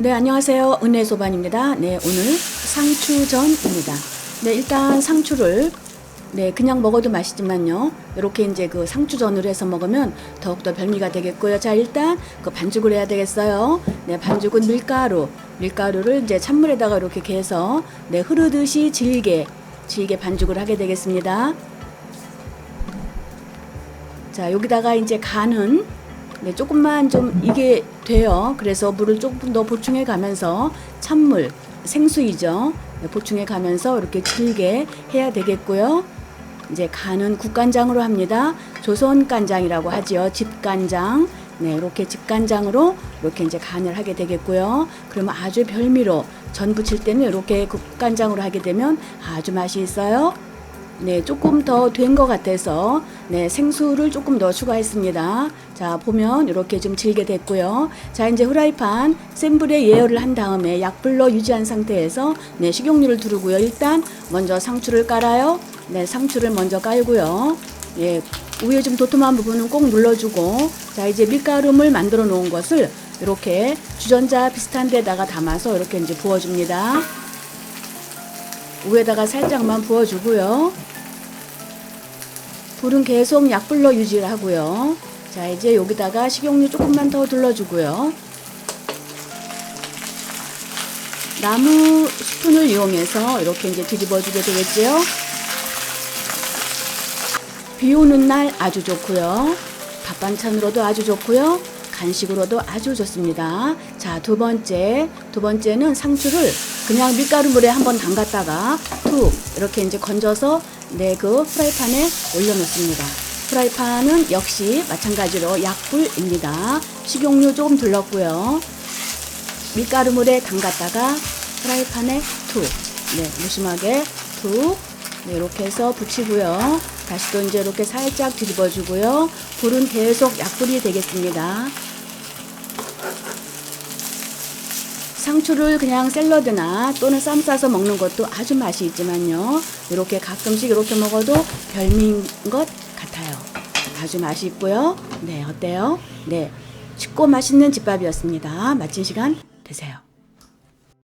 네, 안녕하세요. 은혜 소반입니다. 네, 오늘 상추전입니다. 네, 일단 상추를 네, 그냥 먹어도 맛있지만요. 이렇게 이제 그 상추전으로 해서 먹으면 더욱더 별미가 되겠고요. 자, 일단 그 반죽을 해야 되겠어요. 네, 반죽은 밀가루. 밀가루를 이제 찬물에다가 이렇게 개서 네, 흐르듯이 질게 질게 반죽을 하게 되겠습니다. 자, 여기다가 이제 간은 네, 조금만 좀 이게 돼요. 그래서 물을 조금 더 보충해 가면서 찬물, 생수이죠. 네, 보충해 가면서 이렇게 질게 해야 되겠고요. 이제 간은 국간장으로 합니다. 조선 간장이라고 하지요. 집간장. 네, 이렇게 집간장으로 이렇게 이제 간을 하게 되겠고요. 그러면 아주 별미로 전 부칠 때는 이렇게 국간장으로 하게 되면 아주 맛이 있어요. 네, 조금 더 된 것 같아서 네, 생수를 조금 더 추가했습니다. 자, 보면 이렇게 좀 질게 됐고요. 자, 이제 후라이판 센 불에 예열을 한 다음에 약불로 유지한 상태에서 네, 식용유를 두르고요. 일단 먼저 상추를 깔아요. 네, 상추를 먼저 깔고요. 예, 위에 좀 도톰한 부분은 꼭 눌러주고 자, 이제 밀가루를 만들어 놓은 것을 이렇게 주전자 비슷한 데다가 담아서 이렇게 이제 부어줍니다. 위에다가 살짝만 부어주고요. 불은 계속 약불로 유지를 하고요. 자, 이제 여기다가 식용유 조금만 더 둘러주고요. 나무 스푼을 이용해서 이렇게 이제 뒤집어 주게 되겠지요. 비 오는 날 아주 좋고요. 밥 반찬으로도 아주 좋고요. 간식으로도 아주 좋습니다. 자, 두 번째. 두 번째는 상추를 그냥 밀가루 물에 한번 담갔다가 툭 이렇게 이제 건져서 내그 프라이팬에 올려놓습니다. 프라이팬은 역시 마찬가지로 약불입니다. 식용유 조금 둘렀고요. 밀가루 물에 담갔다가 프라이팬에 툭, 네, 무심하게 툭, 네, 이렇게 해서 붙이고요. 다시 또 이제 이렇게 살짝 뒤집어주고요. 불은 계속 약불이 되겠습니다. 상추를 그냥 샐러드나 또는 쌈 싸서 먹는 것도 아주 맛이 있지만요. 이렇게 가끔씩 이렇게 먹어도 별미인 것 같아요. 아주 맛이 있고요. 네, 어때요? 네. 쉽고 맛있는 집밥이었습니다. 마친 시간 되세요.